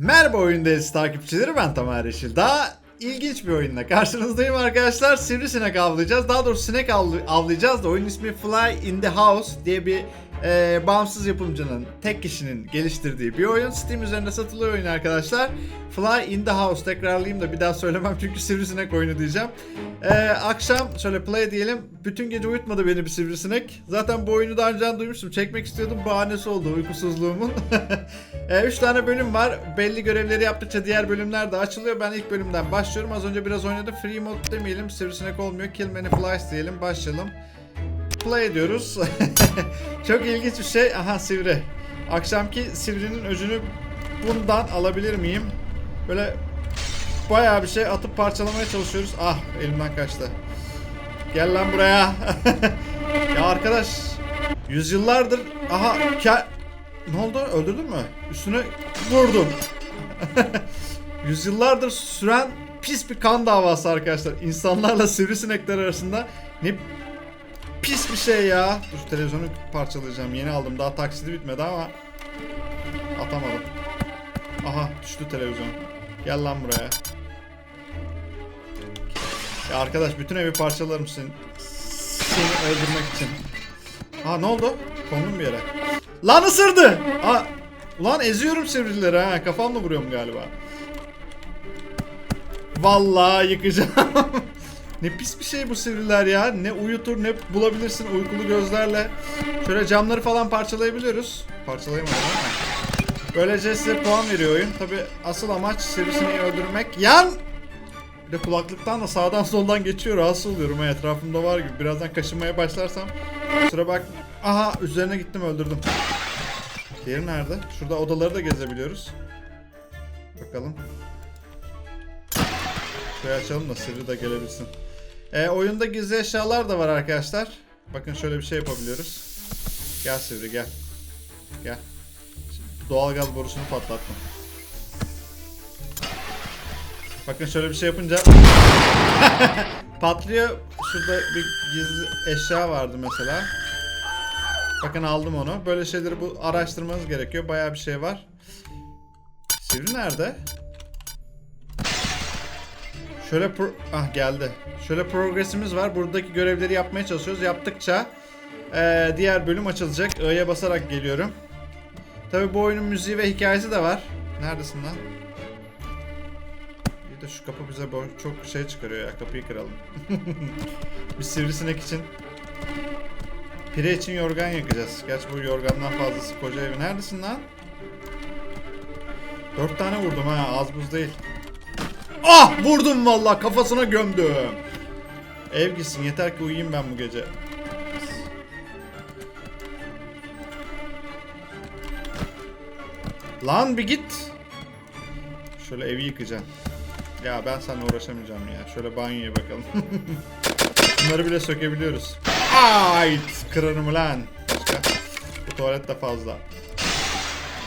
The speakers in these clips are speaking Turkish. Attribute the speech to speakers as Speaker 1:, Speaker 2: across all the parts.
Speaker 1: Merhaba oyun delisi takipçileri ben Tamer Yeşil. Daha ilginç bir oyunla karşınızdayım arkadaşlar. Sivrisinek avlayacağız. Daha doğrusu sinek avlayacağız da oyun ismi Fly in the House diye bir e, bağımsız yapımcının, tek kişinin geliştirdiği bir oyun. Steam üzerinde satılıyor oyun arkadaşlar. Fly in the House tekrarlayayım da bir daha söylemem çünkü sivrisinek oyunu diyeceğim. E, akşam şöyle play diyelim. Bütün gece uyutmadı beni bir sivrisinek. Zaten bu oyunu daha önceden duymuştum. Çekmek istiyordum. Bahanesi oldu uykusuzluğumun. 3 tane bölüm var. Belli görevleri yaptıkça diğer bölümler de açılıyor. Ben ilk bölümden başlıyorum. Az önce biraz oynadım. Free mode demeyelim. Sivrisinek olmuyor. Kill many flies diyelim. Başlayalım. Play ediyoruz. Çok ilginç bir şey. Aha sivri. Akşamki sivrinin öcünü bundan alabilir miyim? Böyle bayağı bir şey atıp parçalamaya çalışıyoruz. Ah elimden kaçtı. Gel lan buraya. ya arkadaş yüzyıllardır aha ne oldu? Öldürdün mü? Üstüne vurdum. Yüzyıllardır süren pis bir kan davası arkadaşlar. İnsanlarla sivrisinekler arasında ne pis bir şey ya. Dur televizyonu parçalayacağım. Yeni aldım. Daha taksidi bitmedi ama atamadım. Aha düştü televizyon. Gel lan buraya. Ya arkadaş bütün evi parçalarım seni, seni öldürmek için. Ha ne oldu? Kondum bir yere. Lan ısırdı. Aa, ulan eziyorum sivrileri ha. Kafamla vuruyorum galiba. Vallahi yıkacağım. ne pis bir şey bu sivriler ya. Ne uyutur ne bulabilirsin uykulu gözlerle. Şöyle camları falan parçalayabiliyoruz. Parçalayamadım ama. Böylece size puan veriyor oyun. Tabi asıl amaç sivrisineği öldürmek. Yan! Bir de kulaklıktan da sağdan soldan geçiyor. Rahatsız oluyorum. ha, Etrafımda var gibi. Birazdan kaşınmaya başlarsam. Kusura bak. Aha üzerine gittim öldürdüm. Diğeri nerede? Şurada odaları da gezebiliyoruz. Bakalım. Şurayı açalım da Sivri de gelebilsin. E, oyunda gizli eşyalar da var arkadaşlar. Bakın şöyle bir şey yapabiliyoruz. Gel Sivri gel. Gel. Doğalgaz borusunu patlattım. Bakın şöyle bir şey yapınca patlıyor. Şurada bir gizli eşya vardı mesela. Bakın aldım onu. Böyle şeyleri bu araştırmanız gerekiyor. Bayağı bir şey var. Sivri nerede? Şöyle pro... Ah geldi. Şöyle progresimiz var. Buradaki görevleri yapmaya çalışıyoruz. Yaptıkça eee, diğer bölüm açılacak. I'ya basarak geliyorum. Tabi bu oyunun müziği ve hikayesi de var. Neredesin lan? Bir de şu kapı bize çok şey çıkarıyor ya. Kapıyı kıralım. Bir sivrisinek için. Pire için yorgan yakacağız. Gerçi bu yorgandan fazlası koca evi. Neredesin lan? Dört tane vurdum ha. Az buz değil. Ah! Vurdum valla. Kafasına gömdüm. Ev gitsin. Yeter ki uyuyayım ben bu gece. Lan bir git. Şöyle evi yıkacağım. Ya ben seninle uğraşamayacağım ya. Şöyle banyoya bakalım. Bunları bile sökebiliyoruz. Ayt! Kırarım lan. Başka? Bu tuvalet de fazla.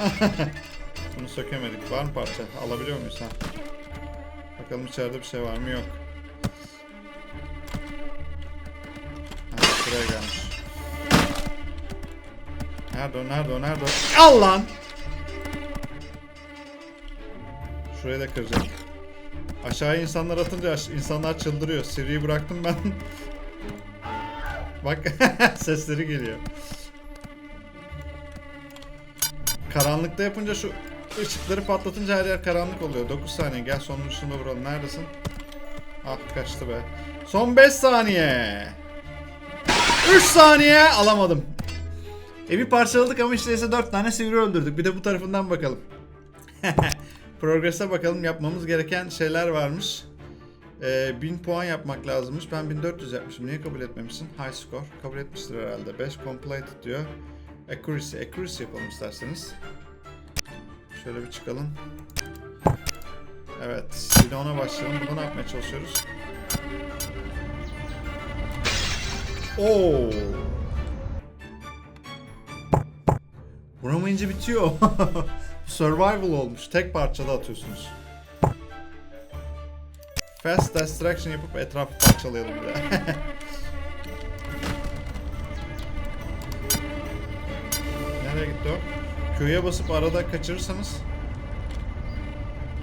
Speaker 1: Bunu sökemedik. Var mı parça? Alabiliyor muyuz ha? Bakalım içeride bir şey var mı? Yok. Ha, şuraya gelmiş. Nerede o? Nerede o? Nerede o? Al lan! Şurayı da kıracağım. Aşağıya insanlar atınca aş- insanlar çıldırıyor. Siri'yi bıraktım ben. Bak sesleri geliyor. Karanlıkta yapınca şu ışıkları patlatınca her yer karanlık oluyor. 9 saniye gel sonuncusunda vuralım. Neredesin? Ah kaçtı be. Son 5 saniye. 3 saniye alamadım. Evi parçaladık ama işte ise 4 tane sivri öldürdük. Bir de bu tarafından bakalım. Progress'e bakalım yapmamız gereken şeyler varmış. Ee, 1000 puan yapmak lazımmış. Ben 1400 yapmışım. Niye kabul etmemişsin? High score. Kabul etmiştir herhalde. 5 completed diyor. Accuracy. Accuracy yapalım isterseniz. Şöyle bir çıkalım. Evet. Bir de ona başlayalım. Burada ne yapmaya çalışıyoruz? Oo. Vuramayınca bitiyor. Survival olmuş. Tek parçada atıyorsunuz. Fast distraction yapıp etrafı parçalayalım bir de. Nereye gitti o? Q'ya basıp arada kaçırırsanız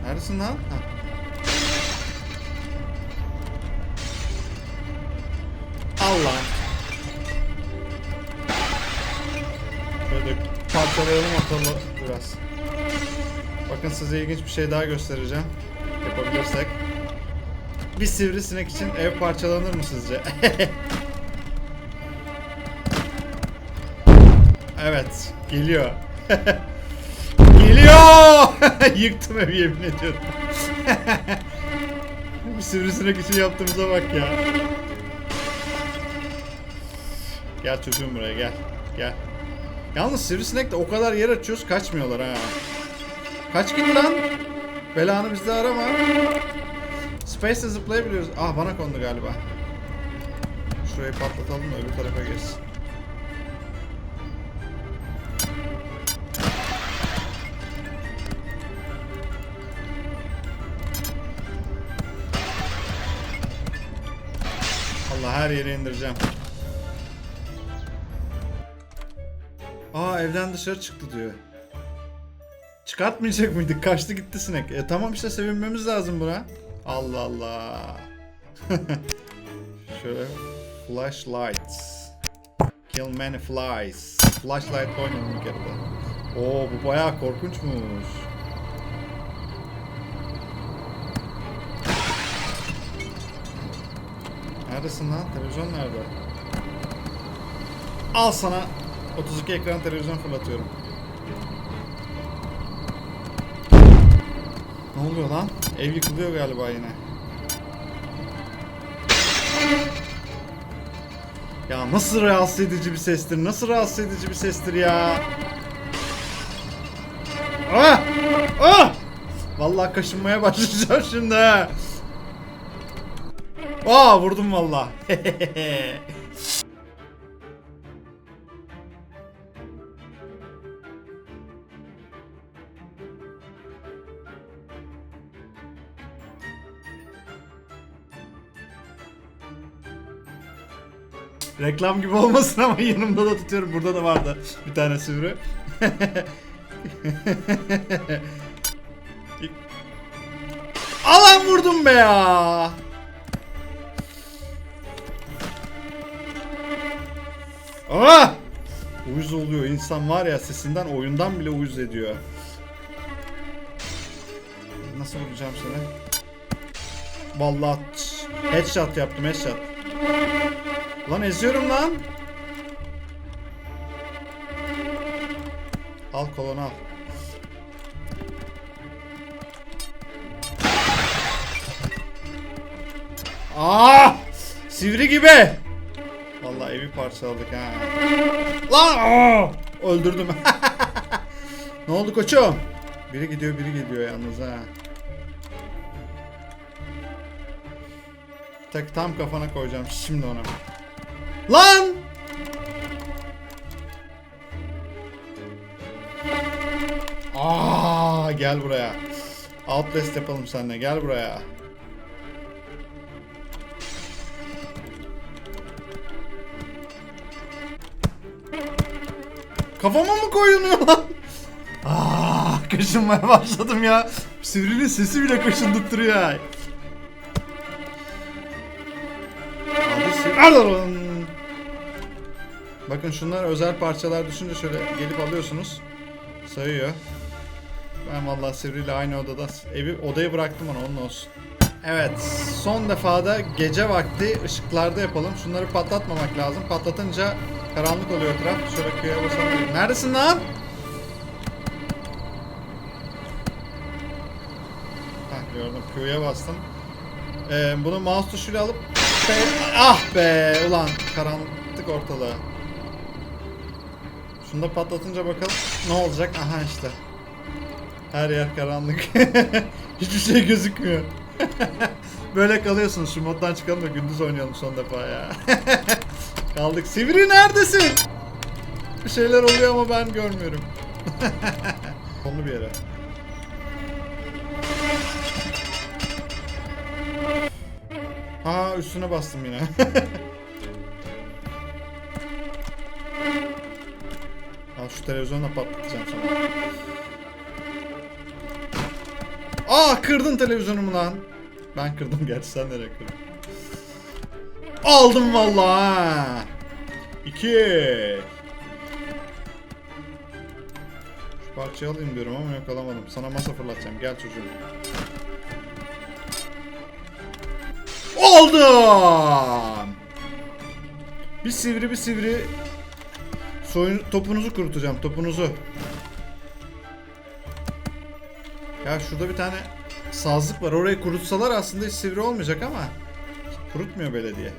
Speaker 1: Neredesin lan? Ha. Allah. Şöyle parçalayalım ortalığı biraz. Bakın size ilginç bir şey daha göstereceğim. Yapabilirsek. Bir sivrisinek için ev parçalanır mı sizce? evet, geliyor. geliyor! Yıktım evi yemin ediyorum. bir sivrisinek için yaptığımıza bak ya. Gel çocuğum buraya gel. Gel. Yalnız sivrisinek de o kadar yer açıyoruz kaçmıyorlar ha. Kaç git lan? Belanı bizde arama. Space'de zıplayabiliyoruz. Ah bana kondu galiba. Şurayı patlatalım da öbür tarafa geçsin. Her yere indireceğim. Aa evden dışarı çıktı diyor. Çıkartmayacak mıydık? Kaçtı gitti sinek. E tamam işte sevinmemiz lazım buna. Allah Allah. Şöyle flashlights. Kill many flies. Flashlight oynayalım bir kere de. Oo bu bayağı korkunçmuş. Neredesin lan? Televizyon nerede? Al sana 32 ekran televizyon fırlatıyorum. Ne oluyor lan? Ev yıkılıyor galiba yine. Ya nasıl rahatsız edici bir sestir? Nasıl rahatsız edici bir sestir ya? Ah! Ah! Vallahi kaşınmaya başlayacağım şimdi ha. Aa vurdum vallahi. Reklam gibi olmasın ama yanımda da tutuyorum. Burada da vardı bir tane sivri. Alan vurdum be ya. Ah! Uyuz oluyor. İnsan var ya sesinden oyundan bile uyuz ediyor. Nasıl vuracağım seni? Vallahi headshot yaptım headshot. Lan eziyorum lan. Al kolonu al. Aa! Sivri gibi. Parçaladık ha. Lan! Aa! Öldürdüm. ne oldu koçum? Biri gidiyor biri gidiyor yalnız ha. Tek tam kafana koyacağım şimdi ona. Lan! Aa, gel buraya. Outlast yapalım seninle. Gel buraya. Kafama mı koyunuyor lan? Aa, kaşınmaya başladım ya. Sivrinin sesi bile kaşındırtıyor ya. Alın. Bakın şunlar özel parçalar düşünce şöyle gelip alıyorsunuz. Sayıyor. Ben vallahi Sivri'yle aynı odada evi odayı bıraktım ona onun olsun. Evet son defada gece vakti ışıklarda yapalım. Şunları patlatmamak lazım. Patlatınca karanlık oluyor etraf. Şöyle köye basalım. Neredesin lan? Heh gördüm. Q'ya bastım. Ee, bunu mouse tuşuyla alıp Be- ah be ulan karanlık ortalığı. Şunu da patlatınca bakalım ne olacak. Aha işte. Her yer karanlık. Hiçbir şey gözükmüyor. Böyle kalıyorsunuz. Şu moddan çıkalım da gündüz oynayalım son defa ya. Kaldık. Sivri neredesin? Bir şeyler oluyor ama ben görmüyorum. Konulu bir yere. Ha üstüne bastım yine. Al şu televizyonla patlatacağım sana. Aa kırdın televizyonumu lan. Ben kırdım gerçi sen nereye kırdın? Aldım ha. İki. Şu parçayı alayım diyorum ama yok alamadım. Sana masa fırlatacağım. Gel çocuğum. Aldım. Bir sivri bir sivri soyun topunuzu kurutacağım topunuzu. Ya şurada bir tane sazlık var. Orayı kurutsalar aslında hiç sivri olmayacak ama kurutmuyor belediye.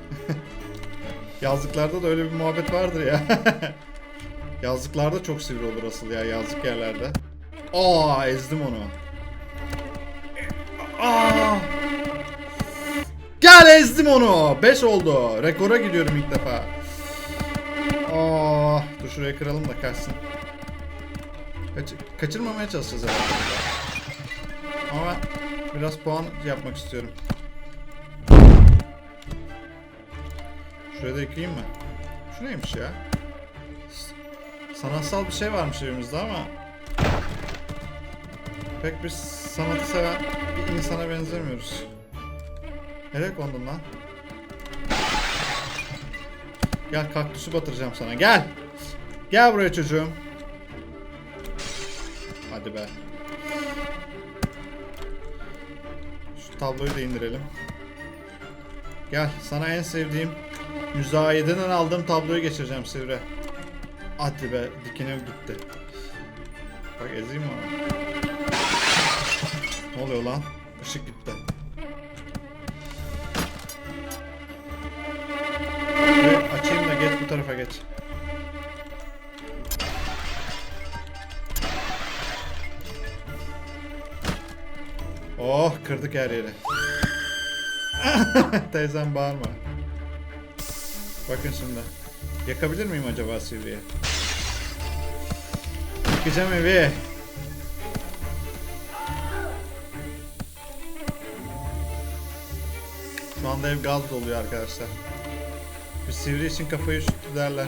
Speaker 1: Yazlıklarda da öyle bir muhabbet vardır ya. Yazlıklarda çok sivri olur asıl ya yazlık yerlerde. Aa ezdim onu. Aa! Gel ezdim onu. 5 oldu. Rekora gidiyorum ilk defa. Aa, dur şuraya kıralım da kaçsın. Kaç kaçırmamaya çalışacağız herhalde. Ama biraz puan yapmak istiyorum. Şuraya da ekleyeyim mi? Şu neymiş ya? Sanatsal bir şey varmış evimizde ama pek bir sanatı seven bir insana benzemiyoruz. Nereye kondun lan? Gel kaktüsü batıracağım sana gel. Gel buraya çocuğum. Hadi be. Şu tabloyu da indirelim. Gel sana en sevdiğim müzayededen aldığım tabloyu geçireceğim Sivre. Hadi be dikine gitti. Bak ezeyim mi onu? Ne oluyor lan? Işık gitti. Açayım da geç bu tarafa geç. Oh kırdık her yeri. Teyzem bağırma. Bakın şimdi. Yakabilir miyim acaba Sivri'yi? Yakacağım evi. Şu anda ev gaz doluyor arkadaşlar. Bir sivri için kafayı üşüttü derler.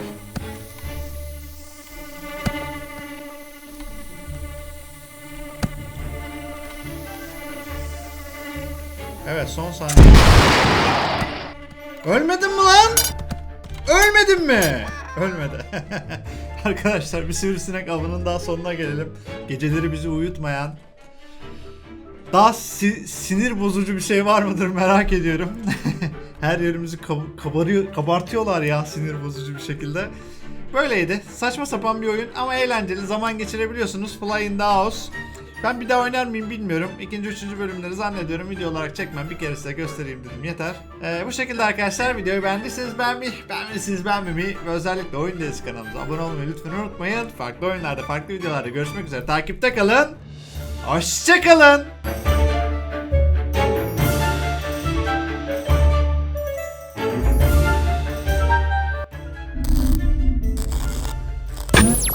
Speaker 1: Evet son saniye. Ölmedin mi lan? Ölmedin mi? Ölmedi. Arkadaşlar bir sivrisinek avının daha sonuna gelelim. Geceleri bizi uyutmayan daha si- sinir bozucu bir şey var mıdır merak ediyorum. Her yerimizi kab- kabarıyor, kabartıyorlar ya sinir bozucu bir şekilde. Böyleydi. Saçma sapan bir oyun ama eğlenceli. Zaman geçirebiliyorsunuz. Fly in the House. Ben bir daha oynar mıyım bilmiyorum. İkinci, üçüncü bölümleri zannediyorum video olarak çekmem. Bir kere size göstereyim dedim yeter. Ee, bu şekilde arkadaşlar videoyu beğendiyseniz beğenmeyi, beğenmediyseniz beğenmemeyi ve özellikle Oyun Deniz kanalımıza abone olmayı lütfen unutmayın. Farklı oyunlarda, farklı videolarda görüşmek üzere. Takipte kalın. Hoşçakalın.